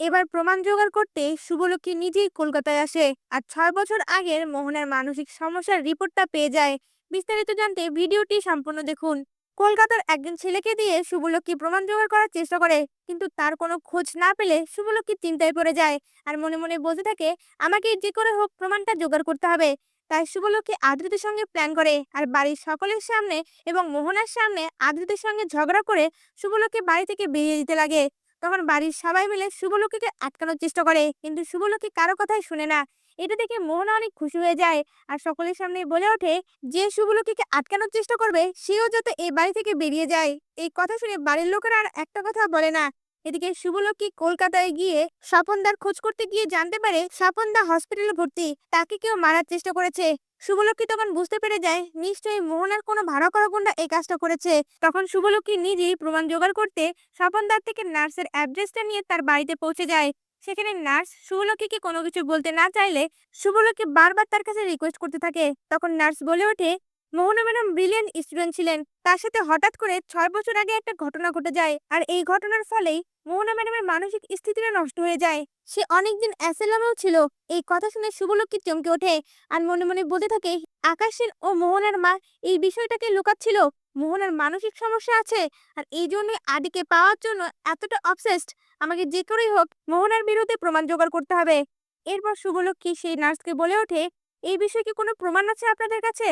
এবার প্রমাণ জোগাড় করতে শুভলক্ষ্মী নিজেই কলকাতায় আসে আর ছয় বছর আগের মোহনার মানসিক সমস্যার রিপোর্টটা পেয়ে যায়। বিস্তারিত জানতে ভিডিওটি সম্পূর্ণ দেখুন। কলকাতার একজন ছেলেকে দিয়ে শুভলক্ষ্মী প্রমাণ জোগাড় করার চেষ্টা করে, কিন্তু তার কোনো খোঁজ না পেলে শুভলক্ষ্মী চিন্তায় পড়ে যায় আর মনে মনে বলতে থাকে আমাকে যে করে হোক প্রমাণটা জোগাড় করতে হবে। তাই শুভলক্ষ্মী আদ্রিতের সঙ্গে প্ল্যান করে আর বাড়ির সকলের সামনে এবং মোহনার সামনে আদ্রিতের সঙ্গে ঝগড়া করে শুভলক্ষ্মী বাড়ি থেকে বেরিয়ে দিতে লাগে। তখন বাড়ির সবাই মিলে শুভলক্ষীকে আটকানোর চেষ্টা করে, কিন্তু শুভলক্ষী কারও কথাই শুনে না। এটা দেখে মোহনা অনেক খুশি হয়ে যায় আর সকলের সামনে বলে ওঠে যে শুভলক্ষীকে আটকানোর চেষ্টা করবে, সেও যাতে এই বাড়ি থেকে বেরিয়ে যায়। এই কথা শুনে বাড়ির লোকেরা আর একটা কথা বলে না। এদিকে শুভলক্ষ্মী কলকাতায় গিয়ে স্বপনদার খোঁজ করতে গিয়ে জানতে পারে স্বপনদা হসপিটালে ভর্তি, তাকে কেউ মারার চেষ্টা করেছে। শুভলক্ষ্মী তখন বুঝতে পেরে যায়, নিশ্চয়ই মোহনার কোনো ভাড়া করা গুন্ডা এই কাজটা করেছে। তখন শুভলক্ষ্মী নিজেই প্রমাণ জোগাড় করতে স্বপনদার থেকে নার্সের অ্যাড্রেসটা নিয়ে তার বাড়িতে পৌঁছে যায়। সেখানে নার্স শুভলক্ষ্মীকে কোনো কিছু বলতে না চাইলে শুভলক্ষ্মী বারবার তার কাছে রিকোয়েস্ট করতে থাকে। তখন নার্স বলে ওঠে মোহনা ম্যাডাম ব্রিলিয়ান্ট স্টুডেন্ট ছিলেন। তার সাথে হঠাৎ করে ছয় বছর আগে একটা ঘটনা ঘটে যায়। আর এই ঘটনার ফলেই মোহনা ম্যাডামের মানসিক স্থিতিটা নষ্ট হয়ে যায়। সে অনেকদিন অ্যাসেলামেও ছিল। এই কথা শুনে শুভলক্ষ্মী চমকে ওঠে। আর মনে মনে বলতে থাকে, আকাশের ও মোহনার মা এই বিষয়টাকে লুকাচ্ছিল। মোহনার মানসিক সমস্যা আছে। আর এই জন্যই আদিকে পাওয়ার জন্য এতটা অবসেসড আমাকে যে করেই হোক, মোহনার বিরুদ্ধে প্রমাণ জোগাড় করতে হবে। এরপর শুভলক্ষ্মী সেই নার্সকে বলে ওঠে, এই বিষয়ে কি কোনো প্রমাণ আছে আপনাদের কাছে?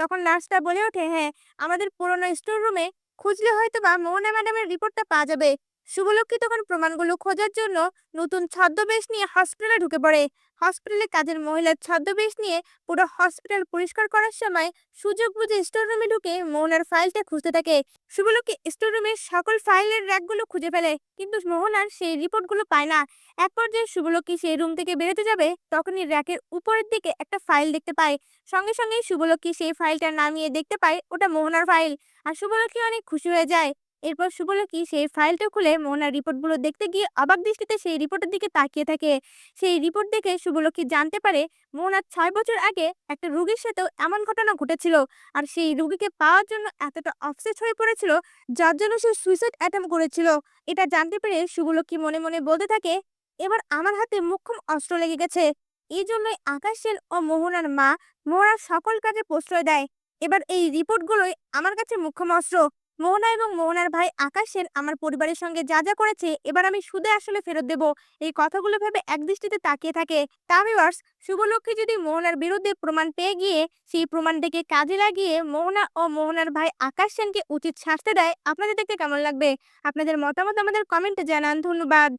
তখন নার্সটা বলে ওঠে হ্যাঁ আমাদের পুরোনো স্টোর রুমে খুঁজলে হয়তো বা মোহনা ম্যাডামের রিপোর্টটা পাওয়া যাবে। শুভলক্ষ্মী তখন প্রমাণগুলো খোঁজার জন্য নতুন ছদ্মবেশ নিয়ে হসপিটালে ঢুকে পড়ে। হসপিটালে কাজের মহিলার ছদ্মবেশ নিয়ে পুরো হসপিটাল পরিষ্কার করার সময় সুযোগ বুঝে স্টোর রুমে ঢুকে মোহনার ফাইলটা খুঁজতে থাকে। শুভলক্ষ্মী স্টোর রুমের সকল ফাইলের র্যাকগুলো খুঁজে ফেলে, কিন্তু মোহনার সেই রিপোর্টগুলো পায় না। এক পর্যায়ে শুভলক্ষ্মী সেই রুম থেকে বেরোতে যাবে, তখনই র্যাকের উপরের দিকে একটা ফাইল দেখতে পায়। সঙ্গে সঙ্গে শুভলক্ষ্মী সেই ফাইলটা নামিয়ে দেখতে পায়, ওটা মোহনার ফাইল আর শুভলক্ষ্মী অনেক খুশি হয়ে যায়। এরপর শুভলক্ষ্মী সেই ফাইলটা খুলে মোহনার রিপোর্টগুলো দেখতে গিয়ে অবাক দৃষ্টিতে সেই রিপোর্টের দিকে তাকিয়ে থাকে। সেই রিপোর্ট দেখে শুভলক্ষ্মী জানতে পারে মোহনার ছয় বছর আগে একটা রুগীর সাথেও এমন ঘটনা ঘটেছিল আর সেই রুগীকে পাওয়ার জন্য এতটা অফসেট হয়ে পড়েছিল যার জন্য সে সুইসাইড অ্যাটেম্প করেছিল। এটা জানতে পেরে শুভলক্ষ্মী মনে মনে বলতে থাকে, এবার আমার হাতে মুখ্যম অস্ত্র লেগে গেছে। এই জন্যই আকাশ সেন ও মোহনার মা মোহনার সকল কাজে প্রশ্রয় দেয়। এবার এই রিপোর্টগুলোই আমার কাছে মুখ্যম অস্ত্র। মোহনা এবং মোহনার ভাই আকাশ সেন আমার পরিবারের সঙ্গে যা যা করেছে, এবার আমি সুদে আসলে ফেরত দেব। এই কথাগুলো ভেবে একদৃষ্টিতে তাকিয়ে থাকে তা ভিউয়ার্স শুভলক্ষ্মী যদি মোহনার বিরুদ্ধে প্রমাণ পেয়ে গিয়ে সেই প্রমাণটিকে কাজে লাগিয়ে মোহনা ও মোহনার ভাই আকাশ সেনকে উচিত শাস্তি দেয়, আপনাদের দেখতে কেমন লাগবে? আপনাদের মতামত আমাদের কমেন্টে জানান। ধন্যবাদ।